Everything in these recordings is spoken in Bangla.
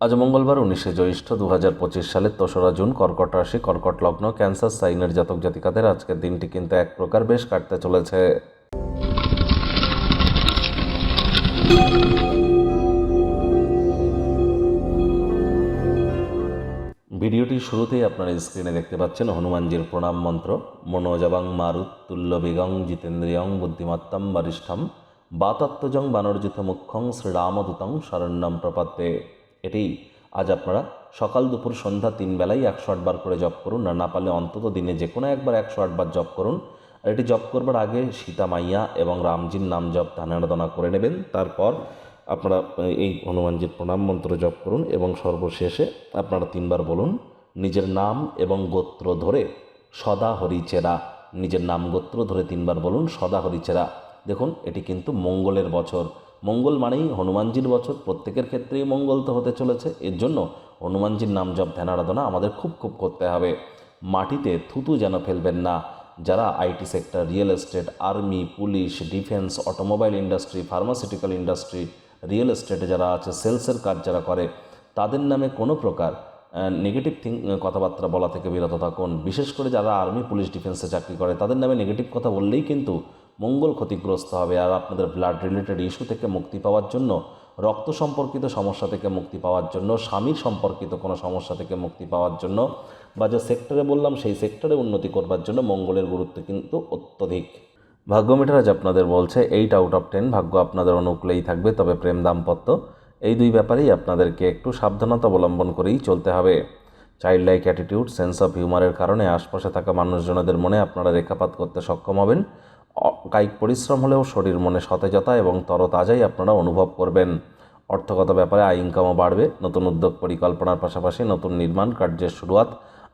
আজ মঙ্গলবার উনিশে জ্যৈষ্ঠ দু হাজার পঁচিশ সালের দোসরা জুন কর্কট রাশি, কর্কট লগ্ন, ক্যান্সার, সাইনের জাতক জাতিকাদের আজকের দিনটি কিন্তু এক প্রকার বেশ কাটতে চলেছে। ভিডিওটির শুরুতেই আপনারা স্ক্রিনে দেখতে পাচ্ছেন হনুমানজির প্রণাম মন্ত্র। মনোজবাং মারুত তুল্য বেগং জিতেন্দ্রিয়ং বুদ্ধিমত্তম বরিষ্ঠম। বাতাত্মজং বানর্জিত মুখ্যং শ্রীরামদূতং শরণ্যম প্রপত্তে এটি আজ আপনারা সকাল দুপুর সন্ধ্যা তিন বেলায় একশো আটবার করে জপ করুন আর না পারলে অন্তত দিনে যে কোনো একবার একশো আটবার জপ করুন। আর এটি জপ করবার আগে সীতা মাইয়া এবং রামজির নাম জপ ধানারাধনা করে নেবেন। তারপর আপনারা এই হনুমানজির প্রণাম মন্ত্র জপ করুন এবং সর্বশেষে আপনারা তিনবার বলুন, নিজের নাম এবং গোত্র ধরে সদা হরিচেরা নিজের নাম গোত্র ধরে তিনবার বলুন, সদা হরিচেরা দেখুন, এটি কিন্তু মঙ্গলের বছর। মঙ্গল মানেই হনুমানজির বছর। প্রত্যেকের ক্ষেত্রেই মঙ্গল তো হতে চলেছে। এর জন্য হনুমানজির নাম জপ, ধ্যান, আরাধনা আমাদের খুব খুব করতে হবে। মাটিতে থুতু যেন ফেলবেন না। যারা IT sector, real estate, army, police, defence, automobile industry, pharmaceutical industry, real এস্টেটে যারা আছে, সেলসের কাজ যারা করে, তাদের নামে কোনো প্রকার নেগেটিভ থিং কথাবার্তা বলা থেকে বিরত থাকুন। বিশেষ করে যারা আর্মি, পুলিশ, ডিফেন্সে চাকরি করে, তাদের নামে নেগেটিভ কথা বললেই কিন্তু মঙ্গল ক্ষতিগ্রস্ত হবে আর আপনাদের ব্লাড রিলেটেড ইস্যু থেকে মুক্তি পাওয়ার জন্য, রক্ত সম্পর্কিত সমস্যা থেকে মুক্তি পাওয়ার জন্য, স্বামীর সম্পর্কিত কোনো সমস্যা থেকে মুক্তি পাওয়ার জন্য বা যে সেক্টরে বললাম, সেই সেক্টরে উন্নতি করবার জন্য মঙ্গলের গুরুত্ব কিন্তু অত্যধিক। ভাগ্য মিটার আজ আপনাদের বলছে এইট আউট অফ টেন ভাগ্য আপনাদের অনুকূলেই থাকবে, তবে প্রেম দাম্পত্য। এই দুই ব্যাপারেই আপনাদেরকে একটু সাবধানতা অবলম্বন করেই চলতে হবে। Child like attitude sense of হিউমারের কারণে আশপাশে থাকা মানুষজনদের মনে আপনারা রেখাপাত করতে সক্ষম হবেন। কায়িক পরিশ্রম হলেও শরীর মনে সতেজতা এবং তরতাজাই আপনারা অনুভব করবেন। অর্থগত ব্যাপারে আয় ইনকামও বাড়বে। নতুন উদ্যোগ পরিকল্পনার পাশাপাশি নতুন নির্মাণ কার্যের শুরুয়াত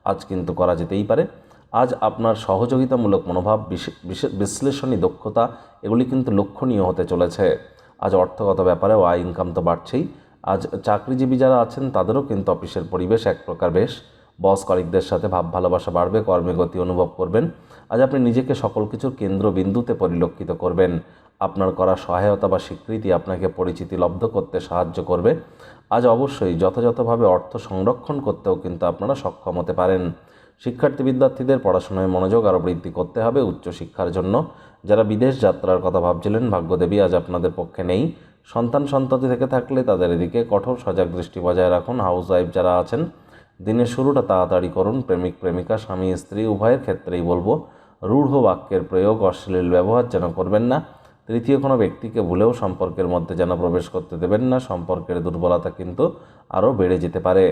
আজ কিন্তু করা যেতেই পারে। আজ আপনার সহযোগিতামূলক মনোভাব, বিশে- বিশে- বিশ্লেষণী দক্ষতা, এগুলি কিন্তু লক্ষণীয় হতে চলেছে। আজ অর্থগত ব্যাপারেও আয় ইনকাম তো বাড়ছেই। আজ চাকরিজীবী যারা আছেন, তাদেরও কিন্তু অফিসের পরিবেশ এক প্রকার বেশ। বস কলিকদের সাথে ভাব ভালোবাসা বাড়বে, কর্মে গতি অনুভব করবেন। আজ আপনি নিজেকে সকল কিছুর কেন্দ্রবিন্দুতে পরিলক্ষিত করবেন। আপনার করা সহায়তা বা স্বীকৃতি আপনাকে পরিচিতি লব্ধ করতে সাহায্য করবে। আজ অবশ্যই যথাযথভাবে অর্থ সংরক্ষণ করতেও কিন্তু আপনারা সক্ষম হতে পারেন। শিক্ষার্থী বিদ্যার্থীদের পড়াশোনায় মনোযোগ আরও বৃদ্ধি করতে হবে উচ্চশিক্ষার জন্য। যারা বিদেশ যাত্রার কথা ভাবছিলেন, ভাগ্যদেবী আজ আপনাদের পক্ষে নেই। সন্তান সন্ততি থেকে থাকলে তাদের এদিকে কঠোর সজাগ দৃষ্টি বজায় রাখুন। হাউস ওয়াইফ যারা আছেন দিনের শুরুটা তাড়াতাড়ি করুন, প্রেমিক, প্রেমিকা, স্বামী, স্ত্রী, উভয়ের ক্ষেত্রেই বলব, রূঢ় বাক্যের প্রয়োগ, অশ্লীল ব্যবহার যেন করবেন না, তৃতীয় কোনো ব্যক্তিকে ভুলেও সম্পর্কের মধ্যে যেন প্রবেশ করতে দেবেন না, সম্পর্কের দুর্বলতা কিন্তু আরও বেড়ে যেতে পারে।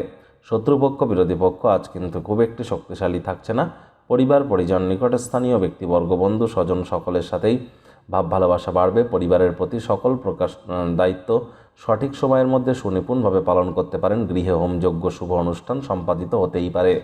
শত্রুপক্ষ, বিরোধী পক্ষ, আজ কিন্তু খুব একটি শক্তিশালী থাকছে না, পরিবার, পরিজন, নিকটে স্থানীয় ব্যক্তিবর্গ, বন্ধু, স্বজন সকলের সাথেই ভাব ভালোবাসা বাড়বে, পরিবারের প্রতি সকল প্রকাশ দায়িত্ব সঠিক সময়ের মধ্যে সুনিপুণভাবে পালন করতে পারেন গৃহে হোমযজ্ঞ শুভ অনুষ্ঠান সম্পাদিত হতেই পারে।